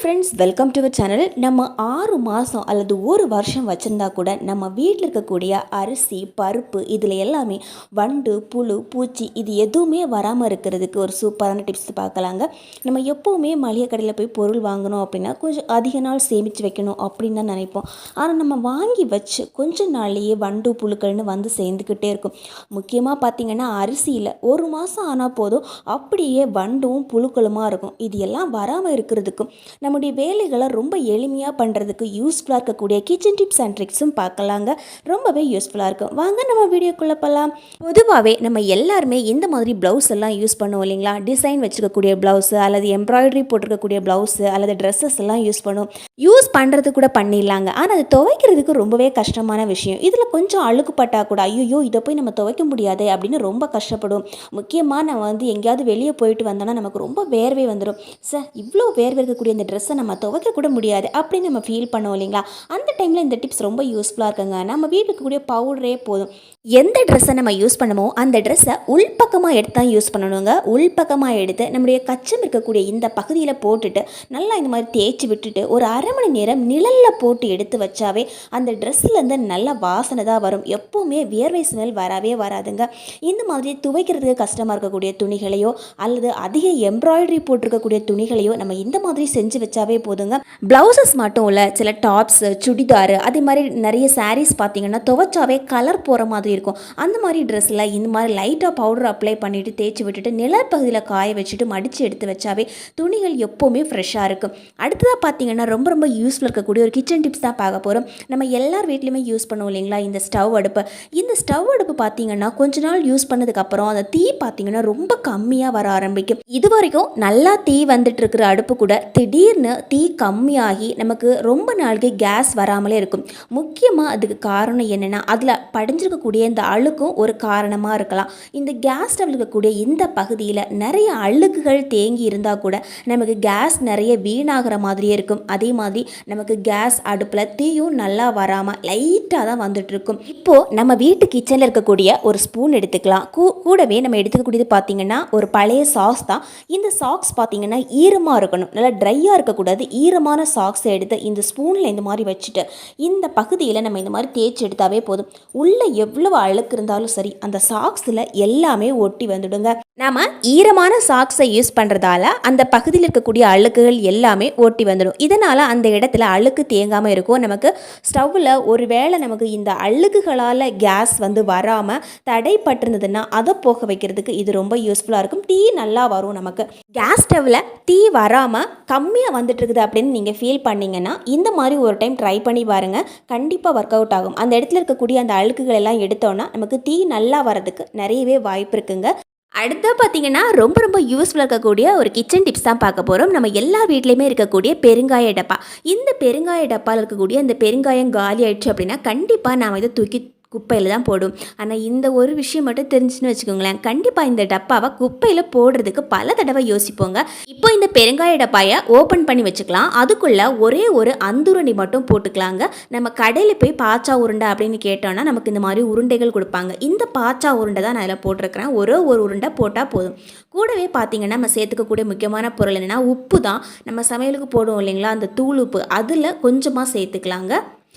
Friends welcome to channel நம்ம ஆறு மாதம் அல்லது ஒரு வருஷம் வச்சுருந்தா கூட நம்ம வீட்டில் இருக்கக்கூடிய அரிசி பருப்பு இதில் எல்லாமே வண்டு புழு பூச்சி இது எதுவுமே வராமல் இருக்கிறதுக்கு ஒரு சூப்பரான டிப்ஸ் பார்க்கலாங்க. நம்ம எப்போவுமே மளிகை கடையில் போய் பொருள் வாங்கணும் அப்படின்னா கொஞ்சம் அதிக நாள் சேமித்து வைக்கணும் அப்படின்னு தான் நினைப்போம். ஆனால் நம்ம வாங்கி வச்சு கொஞ்ச நாள்லேயே வண்டு புழுக்கள்னு வந்து சேர்ந்துக்கிட்டே இருக்கும். முக்கியமாக பார்த்தீங்கன்னா அரிசியில் ஒரு மாதம் ஆனால் போதும் அப்படியே வண்டும் புழுக்களுமாக இருக்கும். இது எல்லாம் வராமல் இருக்கிறதுக்கும் நம்முடைய வேலைகளை ரொம்ப எளிமையாக பண்ணுறதுக்கு யூஸ்ஃபுல்லாக இருக்கக்கூடிய கிச்சன் டிப்ஸ் அண்ட் ட்ரிக்ஸும் பார்க்கலாங்க. ரொம்பவே யூஸ்ஃபுல்லாக இருக்கும். வாங்க நம்ம வீடியோக்குள்ளே போகலாம் பொதுவாகவே நம்ம எல்லாருமே இந்த மாதிரி ப்ளவுஸ் எல்லாம் யூஸ் பண்ணுவோம் இல்லைங்களா? டிசைன் வச்சுருக்கக்கூடிய ப்ளவுஸு அல்லது எம்ப்ராய்டரி போட்டிருக்கக்கூடிய ப்ளவுஸு அல்லது ட்ரெஸ்ஸஸ் எல்லாம் யூஸ் பண்ணுவோம். யூஸ் பண்ணுறது கூட பண்ணிடலாங்க. ஆனால் அது துவைக்கிறதுக்கு ரொம்பவே கஷ்டமான விஷயம். இதில் கொஞ்சம் அழுக்குப்பட்டால் கூட ஐயோ இதை போய் நம்ம துவைக்க முடியாது அப்படின்னு ரொம்ப கஷ்டப்படும். முக்கியமாக நம்ம வந்து எங்கேயாவது வெளியே போயிட்டு வந்தோன்னா நமக்கு ரொம்ப வேர்வை வந்துடும் சார் இவ்வளோ வேர்வை இருக்கக்கூடிய இந்த ட்ரெஸ்ஸை நம்ம துவைக்க கூட முடியாது அப்படின்னு நம்ம ஃபீல் பண்ணோம் இல்லைங்களா? அந்த டைமில் இந்த டிப்ஸ் ரொம்ப யூஸ்ஃபுல்லாக இருக்குங்க. நம்ம வீட்டுக்கு இருக்கக்கூடிய பவுடரே போதும். எந்த ட்ரெஸ்ஸை நம்ம யூஸ் பண்ணுமோ அந்த ட்ரெஸ்ஸை உள்பக்கமாக எடுத்து தான் யூஸ் பண்ணணுங்க. உள்பக்கமாக எடுத்து நம்முடைய கச்சம் இருக்கக்கூடிய இந்த பகுதியில் போட்டுட்டு நல்லா இந்த மாதிரி தேய்ச்சி விட்டுட்டு ஒரு அரை மணி நேரம் நிழலில் போட்டு எடுத்து வச்சாவே அந்த ட்ரெஸ்ஸுலேருந்து நல்ல வாசனை தான் வரும். எப்போவுமே வியர்வை ஸ்மெல் வரவே வராதுங்க. இந்த மாதிரி துவைக்கிறதுக்கு கஷ்டமாக இருக்கக்கூடிய துணிகளையோ அல்லது அதிக எம்ப்ராய்டரி போட்டிருக்கக்கூடிய துணிகளையோ நம்ம இந்த மாதிரி செஞ்சு வச்சாவே போதுங்க. ப்ளவுசஸ் மட்டும் இல்லை சில டாப்ஸ் சுடிதார் அதே மாதிரி நிறைய சாரீஸ் பார்த்தீங்கன்னா துவைச்சாவே கலர் போகிற மாதிரி இருக்கும். அந்த மாதிரி ட்ரெஸ்ஸில் இந்த மாதிரி லைட்டாக பவுடர் அப்ளை பண்ணிவிட்டு தேய்ச்சி விட்டுட்டு நிலப்பகுதியில் காய வச்சுட்டு மடித்து எடுத்து வச்சாவே துணிகள் எப்போவுமே ஃப்ரெஷ்ஷாக இருக்கும். அடுத்ததாக பார்த்தீங்கன்னா ரொம்ப ரொம்ப யூஸ்ஃபுல் இருக்கக்கூடிய ஒரு கிச்சன் டிப்ஸ் தான் பார்க்க போகிறோம் நம்ம எல்லார் வீட்லையுமே யூஸ் பண்ணுவோம் இல்லைங்களா? இந்த ஸ்டவ் அடுப்பு. இந்த ஸ்டவ் அடுப்பு பார்த்தீங்கன்னா கொஞ்ச நாள் யூஸ் பண்ணதுக்கப்புறம் அந்த தீ பார்த்தீங்கன்னா ரொம்ப கம்மியாக வர ஆரம்பிக்கும். இது வரைக்கும் நல்லா தீ வந்துட்டு இருக்கிற அடுப்பு கூட திடீர்னு தீ கம்மியாகி நமக்கு ரொம்ப நாளைக்கு கேஸ் வராமலே இருக்கும். முக்கியமாக அதுக்கு காரணம் என்னென்னா அதில் படிஞ்சிருக்கக்கூடிய இந்த அழுக்கும் ஒரு காரணமாக இருக்கலாம். இந்த கேஸ் ஸ்டவ் இருக்கக்கூடிய இந்த பகுதியில் நிறைய அழுக்குகள் தேங்கி இருந்தால் கூட நமக்கு கேஸ் நிறைய வீணாகிற மாதிரியே இருக்கும். அதே மாதிரி நமக்கு கேஸ் அடுப்பில் தீயும் நல்லா வராமல் லைட்டாக தான் வந்துட்டு இருக்கும். இப்போது நம்ம வீட்டு கிச்சனில் இருக்கக்கூடிய ஒரு ஸ்பூன் எடுத்துக்கலாம். கூ- கூடவே நம்ம எடுத்துக்கக்கூடியது பார்த்தீங்கன்னா ஒரு பழைய சாக்ஸ் தான். இந்த சாக்ஸ் பார்த்தீங்கன்னா ஈரமாக இருக்கணும். நல்லா ட்ரையாக இருக்கக்கூடாது. ஈரமான சாக்ஸை எடுத்து இந்த ஸ்பூனில் இந்த மாதிரி வச்சுட்டு இந்த பகுதியில் நம்ம இந்த மாதிரி தேய்ச்சி எடுத்தாவே போதும். உள்ளே எவ்வளவு அழுக்கு இருந்தாலும் சரி அந்த சாக்ஸில் எல்லாமே ஒட்டி வந்துடுங்க. நாம் ஈரமான சாக்ஸை யூஸ் பண்ணுறதால அந்த பகுதியில் இருக்கக்கூடிய அழுக்குகள் எல்லாமே ஒட்டி வந்துடும். இதனால் அந்த இடத்துல அழுக்கு தேங்காமல் இருக்கும். நமக்கு ஸ்டவ்வில் ஒருவேளை நமக்கு இந்த அழுக்குகளால் கேஸ் வந்து வராமல் தடைப்பட்டிருந்ததுன்னா அதை போக வைக்கிறதுக்கு இது ரொம்ப யூஸ்ஃபுல்லாக இருக்கும். டீ நல்லா வரும் நமக்கு. கேஸ் ஸ்டவ்வில் டீ வராமல் கம்மியாக வந்துட்டு இருக்குது அப்படின்னு நீங்கள் ஃபீல் பண்ணீங்கன்னா இந்த மாதிரி ஒரு டைம் ட்ரை பண்ணி பாருங்கள் கண்டிப்பாக ஒர்க் அவுட் ஆகும். அந்த இடத்துல இருக்கக்கூடிய அந்த அழுக்குகள் எல்லாம் எடுத்து எடுத்தோன்னா நமக்கு டீ நல்லா வரதுக்கு நிறையவே வாய்ப்பு இருக்குங்க. அடுத்து பார்த்தீங்கன்னா ரொம்ப ரொம்ப யூஸ்ஃபுல்லாக இருக்கக்கூடிய ஒரு கிச்சன் டிப்ஸ் தான் பார்க்க போகிறோம் நம்ம எல்லா வீட்லேயுமே இருக்கக்கூடிய பெருங்காய டப்பா. இந்த பெருங்காய டப்பாவில் இருக்கக்கூடிய இந்த பெருங்காயம் காலி ஆயிடுச்சு அப்படின்னா கண்டிப்பாக நாம் இதை தூக்கி குப்பையில் தான் போடும். ஆனால் இந்த ஒரு விஷயம் மட்டும் தெரிஞ்சுன்னு வச்சுக்கோங்களேன். கண்டிப்பாக இந்த டப்பாவை குப்பையில் போடுறதுக்கு பல தடவை யோசிப்போங்க. இப்போ இந்த பெருங்காய டப்பாயை ஓப்பன் பண்ணி வச்சுக்கலாம். அதுக்குள்ளே ஒரே ஒரு அந்துருண்டி மட்டும் போட்டுக்கலாங்க. நம்ம கடையில் போய் பாச்சா உருண்டை அப்படின்னு கேட்டோன்னா நமக்கு இந்த மாதிரி உருண்டைகள் கொடுப்பாங்க. இந்த பாச்சா உருண்டை தான் நான் அதில் போட்டிருக்கிறேன். ஒரே ஒரு உருண்டை போட்டால் போதும். கூடவே பார்த்தீங்கன்னா நம்ம சேர்த்துக்கக்கூடிய முக்கியமான பொருள் என்னென்னா உப்பு தான். நம்ம சமையலுக்கு போடுவோம் இல்லைங்களா? அந்த தூள் உப்பு. அதில் கொஞ்சமாக சேர்த்துக்கலாங்க.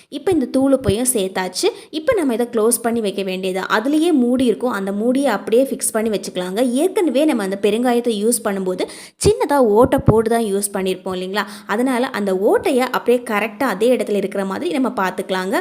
இப்போ இந்த தூளுப்பையும் சேர்த்தாச்சு. இப்போ நம்ம இதை க்ளோஸ் பண்ணி வைக்க வேண்டியது. அதுலேயே மூடி இருக்கும். அந்த மூடியை அப்படியே ஃபிக்ஸ் பண்ணி வச்சுக்கலாங்க. ஏற்கனவே நம்ம அந்த பெருங்காயத்தை யூஸ் பண்ணும்போது சின்னதாக ஓட்டை போட்டு தான் யூஸ் பண்ணியிருப்போம் இல்லைங்களா? அதனால் அந்த ஓட்டையை அப்படியே கரெக்டாக அதே இடத்துல இருக்கிற மாதிரி நம்ம பார்த்துக்கலாங்க.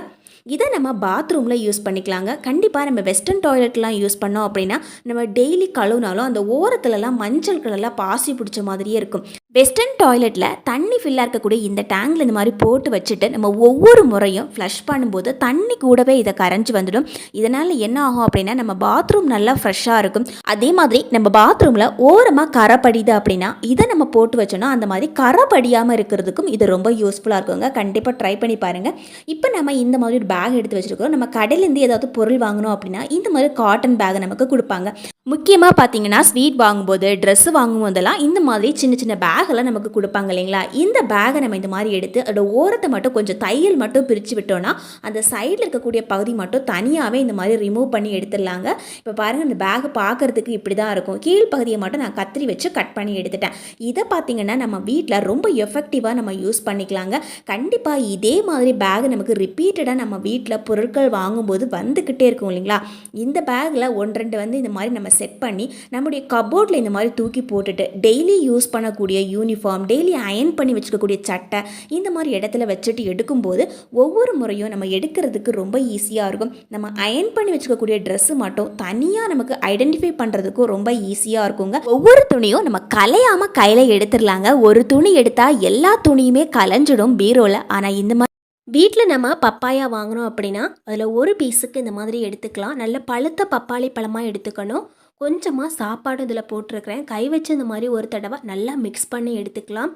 இதை நம்ம பாத்ரூமில் யூஸ் பண்ணிக்கலாங்க. கண்டிப்பாக நம்ம வெஸ்டர்ன் டாய்லெட்லாம் யூஸ் பண்ணோம் அப்படின்னா நம்ம டெய்லி கழுவுனாலும் அந்த ஓரத்துலலாம் மஞ்சள் கலர்லாம் பாசி பிடிச்ச மாதிரியே இருக்கும். வெஸ்டர்ன் டாய்லெட்டில் தண்ணி ஃபில்லாக இருக்கக்கூடிய இந்த டேங்கில் இந்த மாதிரி போட்டு வச்சுட்டு நம்ம ஒவ்வொரு முறையும் ஃப்ளஷ் பண்ணும்போது தண்ணி கூடவே இதை கரைஞ்சி வந்துடும். இதனால் என்ன ஆகும் அப்படின்னா நம்ம பாத்ரூம் நல்லா ஃப்ரெஷ்ஷாக இருக்கும். அதே மாதிரி நம்ம பாத்ரூமில் ஓரமாக கரை படியுது அப்படின்னா இதை நம்ம போட்டு வச்சோன்னா அந்த மாதிரி கரை படியாமல் இருக்கிறதுக்கும் இது ரொம்ப யூஸ்ஃபுல்லாக இருக்குங்க. கண்டிப்பாக ட்ரை பண்ணி பாருங்கள் இப்போ நம்ம இந்த மாதிரி ஒரு பேக் எடுத்து வச்சுருக்கோம். நம்ம கடையிலேருந்து ஏதாவது பொருள் வாங்கணும் அப்படின்னா இந்த மாதிரி காட்டன் பேக் நமக்கு கொடுப்பாங்க. முக்கியமாக பார்த்தீங்கன்னா ஸ்வீட் வாங்கும்போது ட்ரெஸ்ஸு வாங்கும்போதெல்லாம் இந்த மாதிரி சின்ன சின்ன பேக் பேகெல்லாம் நமக்கு கொடுப்பாங்க இல்லைங்களா? இந்த பேகை நம்ம இந்த மாதிரி எடுத்து அதோட ஓரத்தை மட்டும் கொஞ்சம் தையல் மட்டும் பிரித்து விட்டோம்னா அந்த சைடில் இருக்கக்கூடிய பகுதி மட்டும் தனியாகவே இந்த மாதிரி ரிமூவ் பண்ணி எடுத்துடலாங்க. இப்போ பாருங்கள் இந்த பேக் பார்க்குறதுக்கு இப்படி தான் இருக்கும். கீழ் பகுதியை மட்டும் நான் கத்திரி வச்சு கட் பண்ணி எடுத்துட்டேன். இதை பார்த்தீங்கன்னா நம்ம வீட்டில் ரொம்ப எஃபெக்டிவாக நம்ம யூஸ் பண்ணிக்கலாங்க. கண்டிப்பாக இதே மாதிரி பேக் நமக்கு ரிப்பீட்டடாக நம்ம வீட்டில் பொருட்கள் வாங்கும்போது வந்துக்கிட்டே இருக்கும் இல்லைங்களா? இந்த பேக்கில் ஒன்று ரெண்டு வந்து இந்த மாதிரி நம்ம செட் பண்ணி நம்முடைய கபோர்டில் இந்த மாதிரி தூக்கி போட்டுட்டு டெய்லி யூஸ் பண்ணக்கூடிய யூனிஃபார்ம் டெய்லி அயன் பண்ணி வச்சுக்கக்கூடிய சட்டை இந்த மாதிரி இடத்துல வச்சுட்டு எடுக்கும்போது ஒவ்வொரு முறையும் நம்ம எடுக்கிறதுக்கு ரொம்ப ஈஸியாக இருக்கும். நம்ம அயன் பண்ணி வச்சுக்கக்கூடிய ட்ரெஸ்ஸு மட்டும் தனியாக நமக்கு ஐடென்டிஃபை பண்ணுறதுக்கும் ரொம்ப ஈஸியாக இருக்குங்க. ஒவ்வொரு துணியும் நம்ம கலையாமல் கையில் எடுத்துடலாங்க. ஒரு துணி எடுத்தால் எல்லா துணியுமே கலைஞ்சிடும் பீரோவில் ஆனால் இந்த மாதிரி வீட்டில் நம்ம பப்பாயா வாங்கினோம் அப்படின்னா அதில் ஒரு பீஸுக்கு இந்த மாதிரி எடுத்துக்கலாம். நல்ல பழுத்த பப்பாளி பழமாக எடுத்துக்கணும். கொஞ்சமாக சாப்பாடு இதில் போட்டிருக்கிறேன். கை வச்சு இந்த மாதிரி ஒரு தடவை நல்லா மிக்ஸ் பண்ணி எடுத்துக்கலாம்.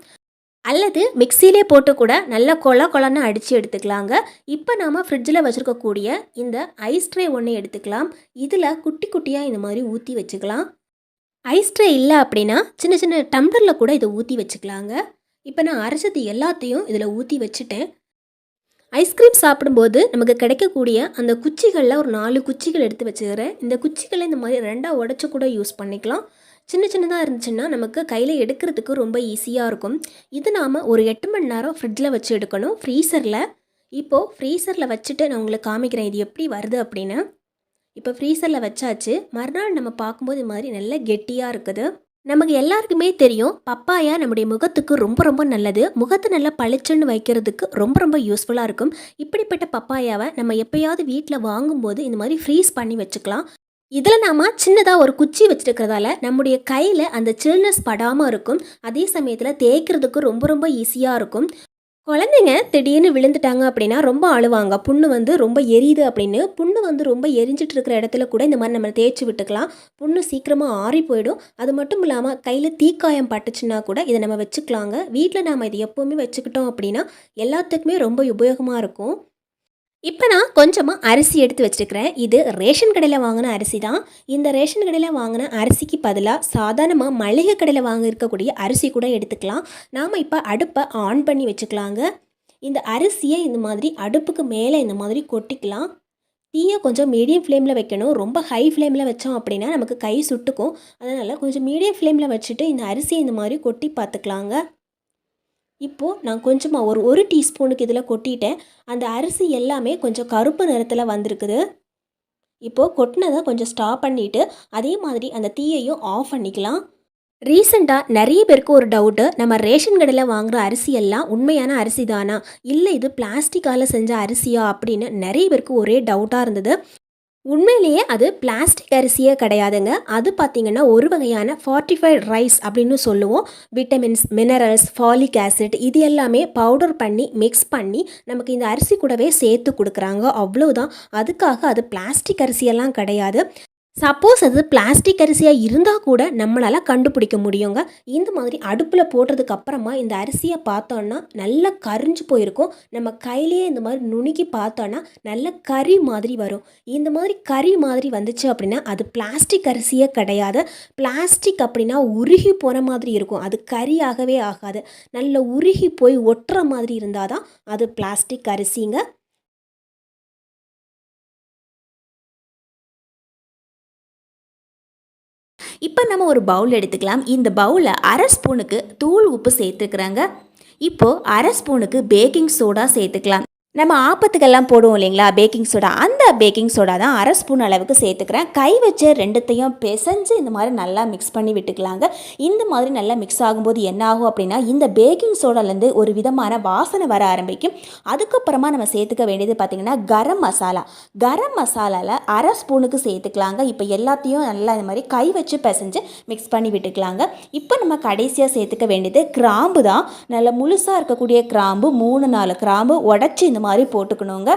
அல்லது மிக்சியிலே போட்டு கூட நல்லா கொல கொலன்னு அடித்து எடுத்துக்கலாங்க. இப்போ நாம் ஃப்ரிட்ஜில் வச்சுருக்கக்கூடிய இந்த ஐஸ் ட்ரே ஒன்று எடுத்துக்கலாம். இதில் குட்டி குட்டியாக இந்த மாதிரி ஊற்றி வச்சுக்கலாம். ஐஸ் ட்ரே இல்லை அப்படின்னா சின்ன சின்ன டம்ளரில் கூட இதை ஊற்றி வச்சுக்கலாங்க. இப்போ நான் அரைச்சது எல்லாத்தையும் இதில் ஊற்றி வச்சுட்டேன். ஐஸ்கிரீம் சாப்பிடும்போது நமக்கு கிடைக்கக்கூடிய அந்த குச்சிகளில் ஒரு நாலு குச்சிகள் எடுத்து வச்சுக்கிறேன். இந்த குச்சிகளை இந்த மாதிரி ரெண்டாக உடச்சி கூட யூஸ் பண்ணிக்கலாம். சின்ன சின்னதாக இருந்துச்சுன்னா நமக்கு கையில் எடுக்கிறதுக்கு ரொம்ப ஈஸியாக இருக்கும். இது நாம் ஒரு எட்டு மணி நேரம் ஃப்ரிட்ஜில் வச்சு எடுக்கணும். ஃப்ரீசரில் இப்போது ஃப்ரீசரில் வச்சுட்டு நான் உங்களுக்கு காமிக்கிறேன் இது எப்படி வருது அப்படின்னு. இப்போ ஃப்ரீசரில் வச்சாச்சு. மறுநாள் நம்ம பார்க்கும்போது இது மாதிரி நல்ல கெட்டியாக இருக்குது. நமக்கு எல்லாருக்குமே தெரியும் பப்பாயா நம்முடைய முகத்துக்கு ரொம்ப ரொம்ப நல்லது. முகத்தை நல்லா பளிச்சுன்னு வைக்கிறதுக்கு ரொம்ப ரொம்ப யூஸ்ஃபுல்லாக இருக்கும். இப்படிப்பட்ட பப்பாயாவை நம்ம எப்பயாவது வீட்டில் வாங்கும்போது இந்த மாதிரி ஃப்ரீஸ் பண்ணி வச்சுக்கலாம். இதில் நாம் சின்னதாக ஒரு குச்சி வச்சுருக்கிறதால நம்முடைய கையில் அந்த சில்னஸ் படாமல் இருக்கும். அதே சமயத்தில் தேய்க்கிறதுக்கு ரொம்ப ரொம்ப ஈஸியாக இருக்கும். குழந்தைங்க திடீர்னு விழுந்துட்டாங்க அப்படின்னா ரொம்ப அழுவாங்க புண்ணு வந்து ரொம்ப எரியுது அப்படின்னு. புண்ணு வந்து ரொம்ப எரிஞ்சிட்டு இருக்கிற இடத்துல கூட இந்த மாதிரி நம்ம தேய்ச்சி விட்டுக்கலாம். புண்ணு சீக்கிரமாக ஆறி போயிடும். அது மட்டும் இல்லாமல் கையில் தீக்காயம் பட்டுச்சுன்னா கூட இதை நம்ம வச்சுக்கலாங்க. வீட்டில் நாம் இதை எப்போவுமே வச்சுக்கிட்டோம் அப்படின்னா எல்லாத்துக்குமே ரொம்ப உபயோகமாக இருக்கும். இப்போ நான் கொஞ்சமாக அரிசி எடுத்து வச்சுருக்கிறேன். இது ரேஷன் கடையில் வாங்கின அரிசி தான். இந்த ரேஷன் கடையில் வாங்கின அரிசிக்கு பதிலாக சாதாரணமாக மளிகை கடையில் வாங்க இருக்கக்கூடிய அரிசி கூட எடுத்துக்கலாம். நாம் இப்போ அடுப்பை ஆன் பண்ணி வச்சுக்கலாங்க. இந்த அரிசியை இந்த மாதிரி அடுப்புக்கு மேலே இந்த மாதிரி கொட்டிக்கலாம். தீயை கொஞ்சம் மீடியம் ஃப்ளேமில் வைக்கணும். ரொம்ப ஹை ஃப்ளேமில் வச்சோம் அப்படின்னா நமக்கு கை சுட்டுக்கும். அதனால் கொஞ்சம் மீடியம் ஃப்ளேமில் வச்சுட்டு இந்த அரிசியை இந்த மாதிரி கொட்டி பார்த்துக்கலாங்க. இப்போது நான் கொஞ்சமாக ஒரு ஒரு டீஸ்பூனுக்கு இதில் கொட்டிட்டேன். அந்த அரிசி எல்லாமே கொஞ்சம் கருப்பு நிறத்தில் வந்திருக்குது. இப்போது கொட்டினதை கொஞ்சம் ஸ்டாப் பண்ணிவிட்டு அதே மாதிரி அந்த தீயையும் ஆஃப் பண்ணிக்கலாம். ரீசெண்டாக நிறைய பேருக்கு ஒரு டவுட்டு நம்ம ரேஷன் கடையில் வாங்குகிற அரிசி எல்லாம் உண்மையான அரிசி தானா இல்லை இது பிளாஸ்டிக்கால் செஞ்ச அரிசியா அப்படின்னு நிறைய பேருக்கு ஒரே டவுட்டாக இருந்தது. உண்மையிலேயே அது பிளாஸ்டிக் அரிசியே கிடையாதுங்க. அது பார்த்திங்கன்னா ஒரு வகையான ஃபார்ட்டிஃபைட் ரைஸ் அப்படின்னு சொல்லுவோம். விட்டமின்ஸ் மினரல்ஸ் ஃபாலிக் ஆசிட் இது எல்லாமே பவுடர் பண்ணி மிக்ஸ் பண்ணி நமக்கு இந்த அரிசி கூடவே சேர்த்து கொடுக்குறாங்க. அவ்வளோதான் அதுக்காக அது பிளாஸ்டிக் அரிசியெல்லாம் கிடையாது. சப்போஸ் அது பிளாஸ்டிக் அரிசியாக இருந்தால் கூட நம்மளால் கண்டுபிடிக்க முடியுங்க. இந்த மாதிரி அடுப்பில் போடுறதுக்கு அப்புறமா இந்த அரிசியை பார்த்தோன்னா நல்லா கரிஞ்சு போயிருக்கும். நம்ம கையிலேயே இந்த மாதிரி நுணுக்கி பார்த்தோன்னா நல்ல கறி மாதிரி வரும். இந்த மாதிரி கறி மாதிரி வந்துச்சு அப்படின்னா அது பிளாஸ்டிக் அரிசியே கிடையாது. பிளாஸ்டிக் அப்படின்னா உருகி போன மாதிரி இருக்கும். அது கறியாகவே ஆகாது. நல்ல உருகி போய் ஒட்டுற மாதிரி இருந்தால் தான் அது பிளாஸ்டிக் அரிசிங்க. இப்போ நம்ம ஒரு பவுல் எடுத்துக்கலாம். இந்த பவுலில் அரை ஸ்பூனுக்கு தூள் உப்பு சேர்த்துக்கிறாங்க. இப்போது அரை ஸ்பூனுக்கு பேக்கிங் சோடா சேர்த்துக்கலாம். நம்ம ஆப்பத்துக்கெல்லாம் போடுவோம் இல்லைங்களா? பேக்கிங் சோடா அந்த பேக்கிங் சோடா தான் அரை ஸ்பூன் அளவுக்கு சேர்த்துக்கிறேன். கை வச்சு ரெண்டுத்தையும் பிசைஞ்சு இந்த மாதிரி நல்லா மிக்ஸ் பண்ணி விட்டுக்கலாங்க. இந்த மாதிரி நல்லா மிக்ஸ் ஆகும்போது என்ன ஆகும் அப்படின்னா இந்த பேக்கிங் சோடாலேருந்து ஒரு விதமான வாசனை வர ஆரம்பிக்கும். அதுக்கப்புறமா நம்ம சேர்த்துக்க வேண்டியது பார்த்திங்கன்னா கரம் மசாலா. கரம் மசாலாவில் அரை ஸ்பூனுக்கு சேர்த்துக்கலாங்க. இப்போ எல்லாத்தையும் நல்லா இந்த மாதிரி கை வச்சு பிசைஞ்சு மிக்ஸ் பண்ணி விட்டுக்கலாங்க. இப்போ நம்ம கடைசியாக சேர்த்துக்க வேண்டியது கிராம்பு தான். நல்லா முழுசாக இருக்கக்கூடிய கிராம்பு மூணு நாலு கிராம்பு உடச்சி இந்த மாதிரி போட்டுக்கணுங்க.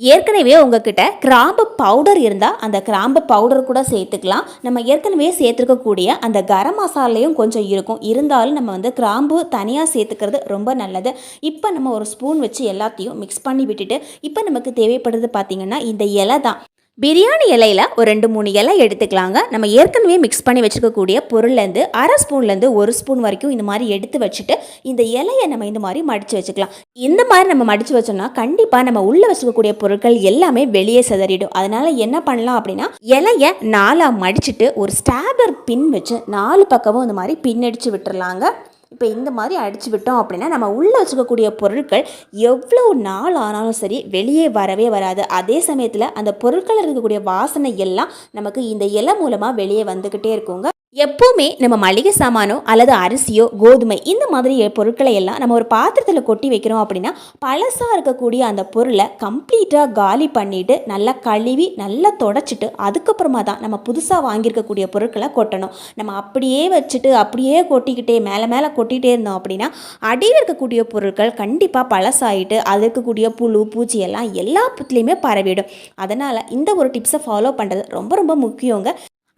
ஏற்கனவே உங்ககிட்ட கிராம்பு பவுடர் இருந்தால் அந்த கிராம்பு பவுடர் கூட சேர்த்துக்கலாம். நம்ம ஏற்கனவே சேர்த்துருக்கக்கூடிய அந்த கரம் மசாலையும் கொஞ்சம் இருக்கும். இருந்தாலும் நம்ம வந்து கிராம்பு தனியாக சேர்த்துக்கிறது ரொம்ப நல்லது. இப்போ நம்ம ஒரு ஸ்பூன் வச்சு எல்லாத்தையும் மிக்ஸ் பண்ணி விட்டுட்டு இப்போ நமக்கு தேவைப்படுறது பார்த்திங்கன்னா இந்த இலை தான். பிரியாணி இலையில ஒரு ரெண்டு மூணு இலை எடுத்துக்கலாங்க. நம்ம ஏற்கனவே மிக்ஸ் பண்ணி வச்சுருக்கக்கூடிய பொருள்லேருந்து அரை ஸ்பூன்லேருந்து ஒரு ஸ்பூன் வரைக்கும் இந்த மாதிரி எடுத்து வச்சுட்டு இந்த இலையை நம்ம இந்த மாதிரி மடித்து வச்சுக்கலாம். இந்த மாதிரி நம்ம மடித்து வச்சோம்னா கண்டிப்பாக நம்ம உள்ளே வச்சுக்கக்கூடிய பொருட்கள் எல்லாமே வெளியே சிதறிடும். அதனால் என்ன பண்ணலாம் அப்படின்னா இலையை நாலாக மடிச்சுட்டு ஒரு ஸ்டாபர் பின் வச்சு நாலு பக்கமும் இந்த மாதிரி பின்னடிச்சு விட்டுறலாங்க. இப்போ இந்த மாதிரி அடிச்சு விட்டோம் அப்படின்னா நம்ம உள்ளே வச்சுக்கக்கூடிய பொருட்கள் எவ்வளோ நாள் ஆனாலும் சரி வெளியே வரவே வராது. அதே சமயத்தில் அந்த பொருட்களில் இருக்கக்கூடிய வாசனை எல்லாம் நமக்கு இந்த இலை மூலமாக வெளியே வந்துக்கிட்டே இருக்குங்க. எப்போவுமே நம்ம மளிகை சாமானோ அல்லது அரிசியோ கோதுமை இந்த மாதிரி பொருட்களை எல்லாம் நம்ம ஒரு பாத்திரத்தில் கொட்டி வைக்கிறோம் அப்படின்னா பழசாக இருக்கக்கூடிய அந்த பொருளை கம்ப்ளீட்டாக காலி பண்ணிவிட்டு நல்லா கழுவி நல்லா தொடச்சிட்டு அதுக்கப்புறமா தான் நம்ம புதுசாக வாங்கியிருக்கக்கூடிய பொருட்களை கொட்டணும். நம்ம அப்படியே வச்சுட்டு அப்படியே கொட்டிக்கிட்டே மேலே மேலே கொட்டிகிட்டே இருந்தோம் அப்படின்னா அடியில் இருக்கக்கூடிய பொருட்கள் கண்டிப்பாக பழசாயிட்டு அது இருக்கக்கூடிய புழு பூச்சி எல்லாம் எல்லாத்துலேயுமே பரவிடும். அதனால் இந்த ஒரு டிப்ஸை ஃபாலோ பண்ணுறது ரொம்ப ரொம்ப முக்கியங்க.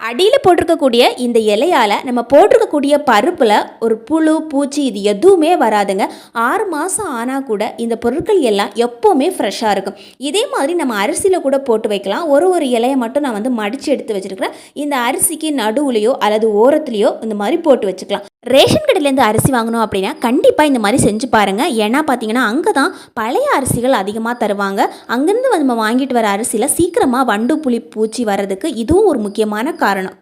அடியில் போட்டிருக்கக்கூடிய இந்த இலையால் நம்ம போட்டிருக்கக்கூடிய பருப்பில் ஒரு புழு பூச்சி இது எதுவுமே வராதுங்க. ஆறு மாதம் ஆனால் கூட இந்த பொருட்கள் எல்லாம் எப்போவுமே ஃப்ரெஷ்ஷாக இருக்கும். இதே மாதிரி நம்ம அரிசியில் கூட போட்டு வைக்கலாம். ஒரு ஒரு இலையை மட்டும் நான் வந்து மடித்து எடுத்து வச்சுருக்கிறேன். இந்த அரிசிக்கு நடுவுலையோ அல்லது ஓரத்துலேயோ இந்த மாதிரி போட்டு வச்சுக்கலாம். ரேஷன் கடையிலேருந்து அரிசி வாங்கணும் அப்படின்னா கண்டிப்பாக இந்த மாதிரி செஞ்சு பாருங்கள் ஏன்னா பார்த்தீங்கன்னா அங்கே தான் பழைய அரிசிகள் அதிகமாக தருவாங்க. அங்கேருந்து நம்ம வாங்கிட்டு வர அரிசியில் சீக்கிரமாக வண்டு புளி பூச்சி வர்றதுக்கு இதுவும் ஒரு முக்கியமான காரணம்.